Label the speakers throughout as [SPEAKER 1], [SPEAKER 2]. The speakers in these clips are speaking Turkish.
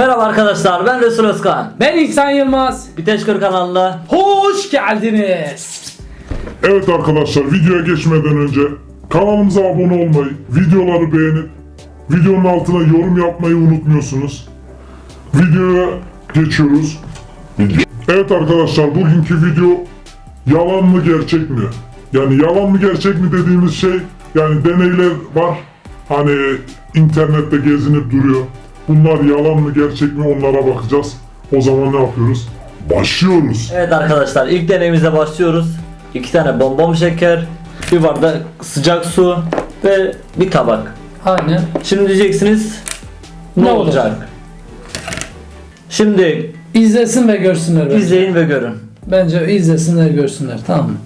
[SPEAKER 1] Merhaba arkadaşlar ben Resul Özkan.
[SPEAKER 2] Ben İhsan Yılmaz.
[SPEAKER 1] Biteşkır kanalına
[SPEAKER 2] Hoş geldiniz.
[SPEAKER 3] Evet arkadaşlar videoya geçmeden önce kanalımıza abone olmayı, videoları beğenip videonun altına yorum yapmayı unutmuyorsunuz. Videoya geçiyoruz. Evet arkadaşlar bugünkü video yalan mı gerçek mi? Yani yalan mı gerçek mi dediğimiz şey yani deneyler var. Hani internette gezinip duruyor. Bunlar yalan mı gerçek mi onlara bakacağız. O zaman ne yapıyoruz? Başlıyoruz.
[SPEAKER 1] Evet arkadaşlar ilk deneyimize başlıyoruz. İki tane bonbon şeker, bir bardak sıcak su ve bir tabak.
[SPEAKER 2] Aynen.
[SPEAKER 1] Şimdi diyeceksiniz ne,
[SPEAKER 2] Ne
[SPEAKER 1] olacak?
[SPEAKER 2] olacak?
[SPEAKER 1] Şimdi
[SPEAKER 2] İzlesin ve görsünler. bence.
[SPEAKER 1] izleyin ve görün.
[SPEAKER 2] Bence izlesinler görsünler tamam mı?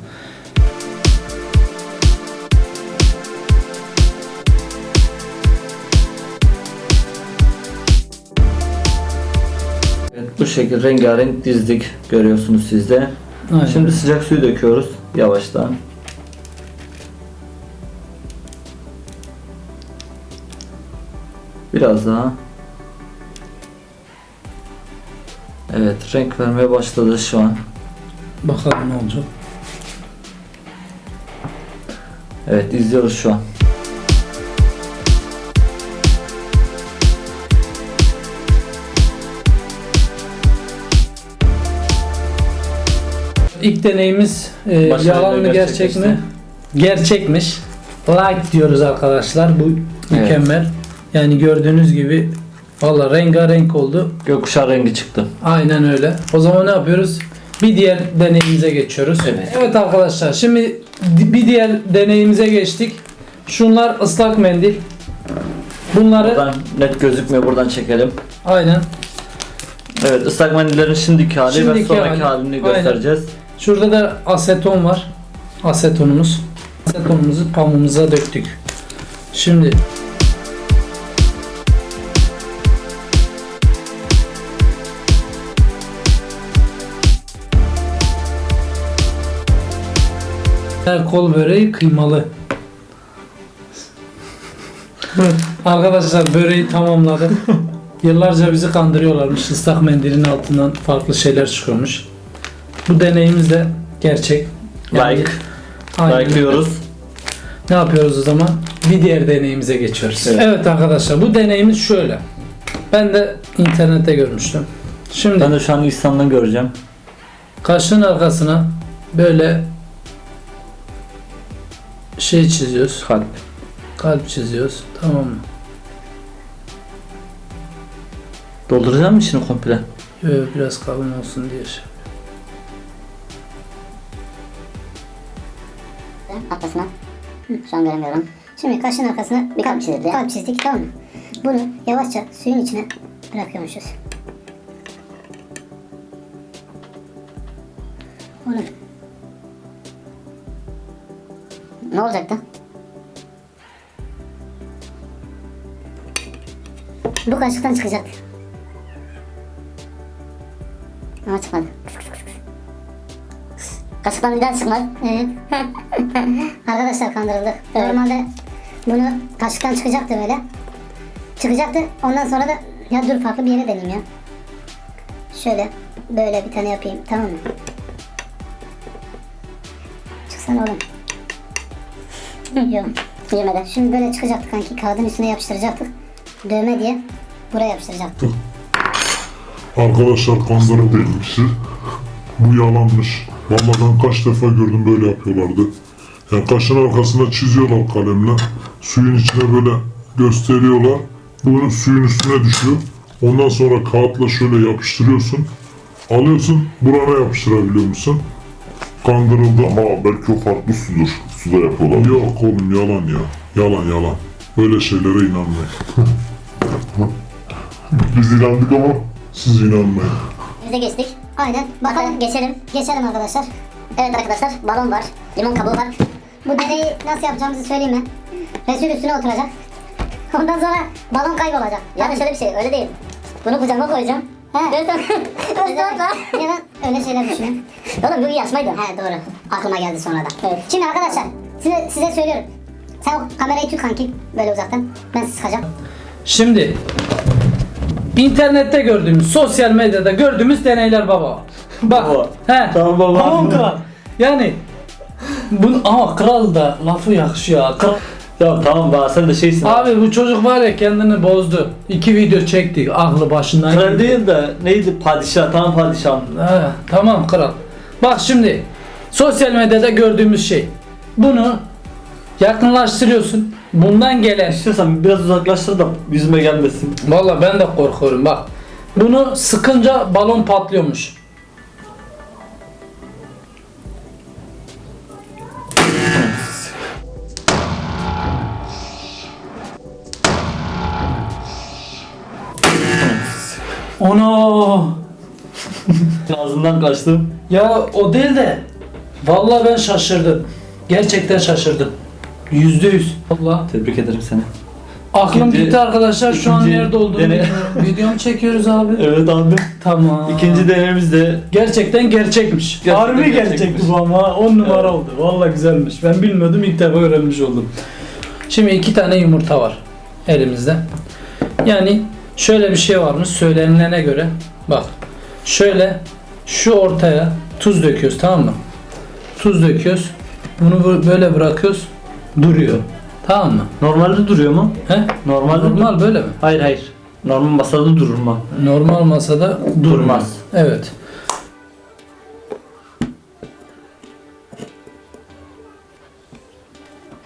[SPEAKER 1] Şekilde rengarenk dizdik görüyorsunuz siz de.
[SPEAKER 2] Aynen.
[SPEAKER 1] Şimdi sıcak suyu döküyoruz yavaştan. Biraz daha. Evet renk vermeye başladı şu an.
[SPEAKER 2] Bakalım ne olacak.
[SPEAKER 1] Evet izliyoruz şu an.
[SPEAKER 2] İlk deneyimiz e, yalan mı gerçek mi? Gerçekmiş. Like diyoruz arkadaşlar. Bu mükemmel. Yani gördüğünüz gibi valla rengarenk oldu.
[SPEAKER 1] Gökkuşağı rengi çıktı.
[SPEAKER 2] Aynen öyle. O zaman ne yapıyoruz? Bir diğer deneyimize geçiyoruz.
[SPEAKER 1] Evet.
[SPEAKER 2] Evet arkadaşlar şimdi di- bir diğer deneyimize geçtik. Şunlar ıslak mendil. Bunları
[SPEAKER 1] Buradan net gözükmüyor buradan çekelim.
[SPEAKER 2] aynen
[SPEAKER 1] Evet ıslak mendillerin şimdiki hali ve
[SPEAKER 2] Şimdiki
[SPEAKER 1] sonraki
[SPEAKER 2] hali.
[SPEAKER 1] halini
[SPEAKER 2] Aynen. Şurada da aseton var. Asetonumuz. Asetonumuzu pamuğumuza döktük. Şimdi kol böreği kıymalı. Arkadaşlar böreği tamamladım. Yıllarca bizi kandırıyorlarmış. Islak mendilin altından farklı şeyler çıkıyormuş. Bu deneyimiz de gerçek.
[SPEAKER 1] Like.
[SPEAKER 2] aynen.
[SPEAKER 1] Like'lıyoruz.
[SPEAKER 2] Ne yapıyoruz o zaman? Bir diğer deneyimize geçiyoruz.
[SPEAKER 1] Evet.
[SPEAKER 2] Evet. arkadaşlar bu deneyimiz şöyle. Ben de internette görmüştüm. Şimdi
[SPEAKER 1] Ben de şu an İhsan'dan göreceğim.
[SPEAKER 2] kaşın arkasına böyle şey çiziyoruz.
[SPEAKER 1] Kalp.
[SPEAKER 2] Kalp çiziyoruz. Tamam mı?
[SPEAKER 1] Dolduracağım mı içini komple?
[SPEAKER 2] Yo, yo, biraz kalın olsun diye şey.
[SPEAKER 4] Arkasına. Hı, Şu an göremiyorum. Şimdi kaşın arkasına bir kalp çizildi. Kalp çizdik tamam mı? Bunu yavaşça suyun içine bırakıyormuşuz. Oğlum. Ne olacaktı? Bu kaşıktan çıkacaktı. Ama çıkmadı. Kaşıktan daha çıkmaz. Evet. Arkadaşlar kandırıldık. Normalde bunu kaşıktan çıkacaktı böyle. Çıkacaktı. Ondan sonra da ya dur farklı bir yere deneyeyim ya. Şöyle böyle bir tane yapayım. Tamam mı? Çıksana oğlum. Yok. Yemedi. Şimdi böyle çıkacaktı kanki. Kağıdın üstüne yapıştıracaktık. Dövme diye buraya yapıştıracaktık.
[SPEAKER 3] Arkadaşlar kandırılmışız. Bu yalanmış. Vallahi ben kaç defa gördüm böyle yapıyorlardı. Yani kaşın arkasına çiziyorlar kalemle. Suyun içine böyle gösteriyorlar. Bunun suyun üstüne düşüyor. Ondan sonra kağıtla şöyle yapıştırıyorsun. Alıyorsun burana yapıştırabiliyor musun? Kandırıldı.
[SPEAKER 5] Ama belki o farklı sudur. Suda yapıyorlar.
[SPEAKER 3] Yok oğlum yalan ya. Yalan yalan. Böyle şeylere inanmayın.
[SPEAKER 5] Biz inandık ama
[SPEAKER 3] Siz inanmayın.
[SPEAKER 4] Biz de geçtik. Aynen. Bakalım geçelim. Geçelim arkadaşlar. Evet arkadaşlar balon var. Limon kabuğu var. Bu deneyi nasıl yapacağımızı söyleyeyim ben. Resul üstüne oturacak. Ondan sonra balon kaybolacak. Yani şöyle bir şey öyle değil. Bunu kucağıma koyacağım. He. Ya ben öyle şeyler düşünüyorum. Oğlum bu bir yarışmaydı. He doğru. Aklıma geldi sonradan. Evet. Şimdi arkadaşlar size, size söylüyorum. Sen o kamerayı tut kanki böyle uzaktan. Ben sıkacağım.
[SPEAKER 2] Şimdi internette gördüğümüz, sosyal medyada gördüğümüz deneyler baba. Bak.
[SPEAKER 1] Baba.
[SPEAKER 2] He.
[SPEAKER 1] Tamam baba.
[SPEAKER 2] Tamam kral. Yani bunu ama kral da lafı yakışıyor. Kral.
[SPEAKER 1] Ya tamam baba sen de şeysin.
[SPEAKER 2] Abi bu çocuk var ya kendini bozdu. İki video çektik aklı başından.
[SPEAKER 1] Kral
[SPEAKER 2] gitti.
[SPEAKER 1] değil de neydi padişah tam padişah.
[SPEAKER 2] He, tamam kral. Bak şimdi sosyal medyada gördüğümüz şey. Bunu yakınlaştırıyorsun. Bundan gelen
[SPEAKER 1] İstiyorsan biraz uzaklaştır da yüzüme gelmesin.
[SPEAKER 2] Valla ben de korkuyorum bak. Bunu sıkınca balon patlıyormuş. Ono.
[SPEAKER 1] Ağzından kaçtım.
[SPEAKER 2] Ya o değil de Vallahi ben şaşırdım. Gerçekten şaşırdım. Yüzde yüz. Valla.
[SPEAKER 1] Tebrik ederim seni.
[SPEAKER 2] Aklım
[SPEAKER 1] İkinci-
[SPEAKER 2] gitti arkadaşlar. Şu an
[SPEAKER 1] ikinci
[SPEAKER 2] nerede olduğumu
[SPEAKER 1] dene-
[SPEAKER 2] bilmiyorum. Video mu çekiyoruz abi?
[SPEAKER 1] Evet abi.
[SPEAKER 2] Tamam.
[SPEAKER 1] İkinci deneyimiz de
[SPEAKER 2] Gerçekten gerçekmiş.
[SPEAKER 1] Gerçekten
[SPEAKER 2] Harbi
[SPEAKER 1] gerçekmiş.
[SPEAKER 2] gerçekti bu ama 10 numara oldu. Vallahi güzelmiş. Ben bilmiyordum ilk defa öğrenmiş oldum. Şimdi iki tane yumurta var elimizde. Yani şöyle bir şey varmış söylenilene göre. Bak şöyle şu ortaya tuz döküyoruz tamam mı? Tuz döküyoruz. Bunu bu- böyle bırakıyoruz. Duruyor. Tamam mı?
[SPEAKER 1] normalde duruyor mu?
[SPEAKER 2] He?
[SPEAKER 1] Normalde
[SPEAKER 2] Normal böyle mi?
[SPEAKER 1] Hayır hayır. Normal masada durur mu?
[SPEAKER 2] Normal masada durmaz.
[SPEAKER 1] Durmaz.
[SPEAKER 2] Evet.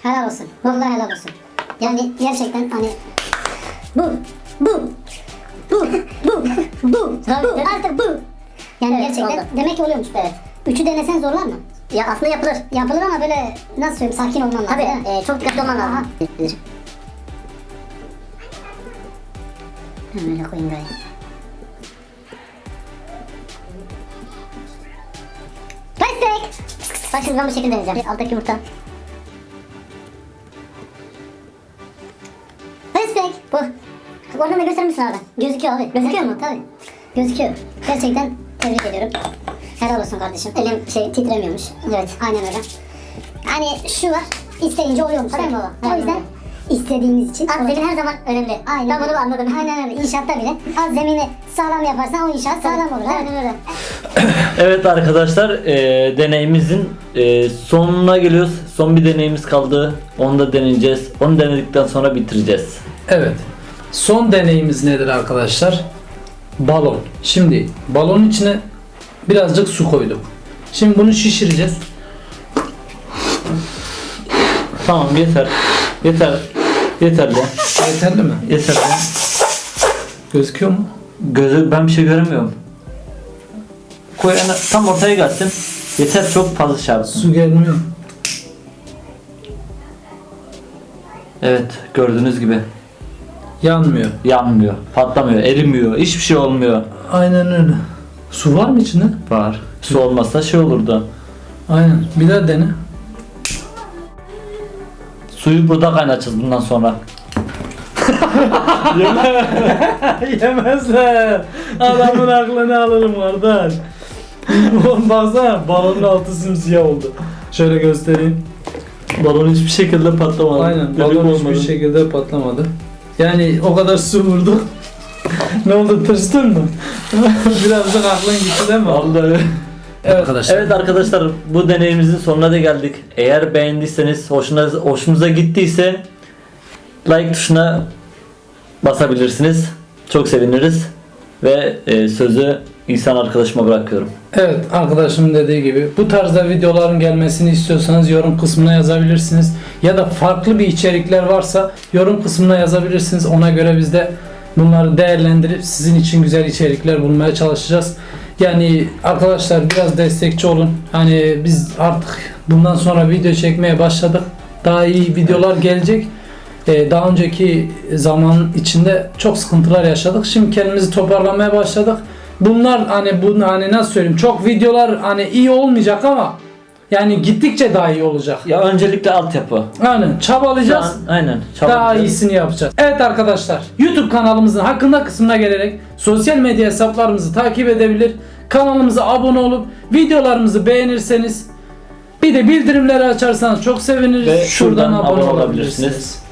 [SPEAKER 4] Helal olsun. Vallahi helal olsun. Yani gerçekten hani bu bu bu bu bu bu artık bu. Yani gerçekten demek ki oluyormuş. Evet. Üçü denesen zorlar mı? Ya aslında yapılır. Yapılır ama böyle nasıl söyleyeyim sakin olman lazım. Tabii e, çok dikkatli olman lazım. Öyle koyayım gayet. Respect. Bak şimdi ben bu şekilde deneyeceğim. Alttaki yumurta. Respect. Bu. Oradan da gösterir misin abi? Gözüküyor abi. Gözüküyor mu? Tabii. Gözüküyor. Gerçekten tebrik ediyorum. Helal olsun kardeşim. Elim şey titremiyormuş. Evet. Aynen öyle. Hani şu var. İsteyince oluyormuş değil mi baba? O yüzden istediğimiz için. Az zemin her zaman önemli. Aynen. Ben bunu anladım. Aynen öyle. İnşaatta bile az zemini sağlam yaparsan o inşaat sağlam olur. Aynen öyle.
[SPEAKER 1] Evet arkadaşlar e, deneyimizin e, sonuna geliyoruz. Son bir deneyimiz kaldı. Onu da deneyeceğiz. Onu denedikten sonra bitireceğiz.
[SPEAKER 2] Evet. Son deneyimiz nedir arkadaşlar? Balon. Şimdi balonun içine birazcık su koyduk. Şimdi bunu şişireceğiz.
[SPEAKER 1] Tamam yeter. Yeter. Yeterli.
[SPEAKER 2] Yeterli mi?
[SPEAKER 1] Yeterli.
[SPEAKER 2] Gözüküyor mu?
[SPEAKER 1] Gözü ben bir şey göremiyorum. Koy ana- tam ortaya gelsin. Yeter çok fazla şey.
[SPEAKER 2] Su gelmiyor.
[SPEAKER 1] Evet gördüğünüz gibi
[SPEAKER 2] Yanmıyor.
[SPEAKER 1] yanmıyor, patlamıyor, erimiyor, hiçbir şey olmuyor.
[SPEAKER 2] Aynen öyle. Su var mı içinde?
[SPEAKER 1] Var. Su olmazsa şey olurdu.
[SPEAKER 2] Aynen. Bir daha dene.
[SPEAKER 1] Suyu burada kaynatacağız bundan sonra.
[SPEAKER 2] Yemezler. Adamın aklını alırım kardeş. Oğlum baksana balonun altı simsiyah oldu. Şöyle göstereyim.
[SPEAKER 1] Balon hiçbir şekilde patlamadı.
[SPEAKER 2] Aynen
[SPEAKER 1] Delik
[SPEAKER 2] balon hiçbir
[SPEAKER 1] olmadı.
[SPEAKER 2] şekilde patlamadı. Yani o kadar su vurdu. Ne oldu tırstın mı? Birazcık aklın gitti değil mi?
[SPEAKER 1] Vallahi.
[SPEAKER 2] Evet arkadaşlar.
[SPEAKER 1] Evet arkadaşlar bu deneyimizin sonuna da geldik. Eğer beğendiyseniz, hoşuna, hoşunuza gittiyse like tuşuna basabilirsiniz. Çok seviniriz. Ve e, sözü İhsan arkadaşıma bırakıyorum.
[SPEAKER 2] Evet arkadaşımın dediği gibi bu tarzda videoların gelmesini istiyorsanız yorum kısmına yazabilirsiniz. Ya da farklı bir içerikler varsa yorum kısmına yazabilirsiniz. Ona göre biz de bunları değerlendirip sizin için güzel içerikler bulmaya çalışacağız. Yani arkadaşlar biraz destekçi olun. Hani biz artık bundan sonra video çekmeye başladık. Daha iyi videolar gelecek. Ee, daha önceki zaman içinde çok sıkıntılar yaşadık. Şimdi kendimizi toparlamaya başladık. Bunlar hani bunu hani nasıl söyleyeyim çok videolar hani iyi olmayacak ama yani gittikçe daha iyi olacak.
[SPEAKER 1] Ya öncelikle altyapı.
[SPEAKER 2] Aynen çabalayacağız.
[SPEAKER 1] an, aynen.
[SPEAKER 2] Daha
[SPEAKER 1] çabalayacağız.
[SPEAKER 2] iyisini yapacağız. Evet arkadaşlar YouTube kanalımızın hakkında kısmına gelerek sosyal medya hesaplarımızı takip edebilir. Kanalımıza abone olup videolarımızı beğenirseniz bir de bildirimleri açarsanız çok seviniriz.
[SPEAKER 1] Ve
[SPEAKER 2] Şuradan,
[SPEAKER 1] şuradan
[SPEAKER 2] abone,
[SPEAKER 1] abone
[SPEAKER 2] olabilirsiniz.
[SPEAKER 1] olabilirsiniz.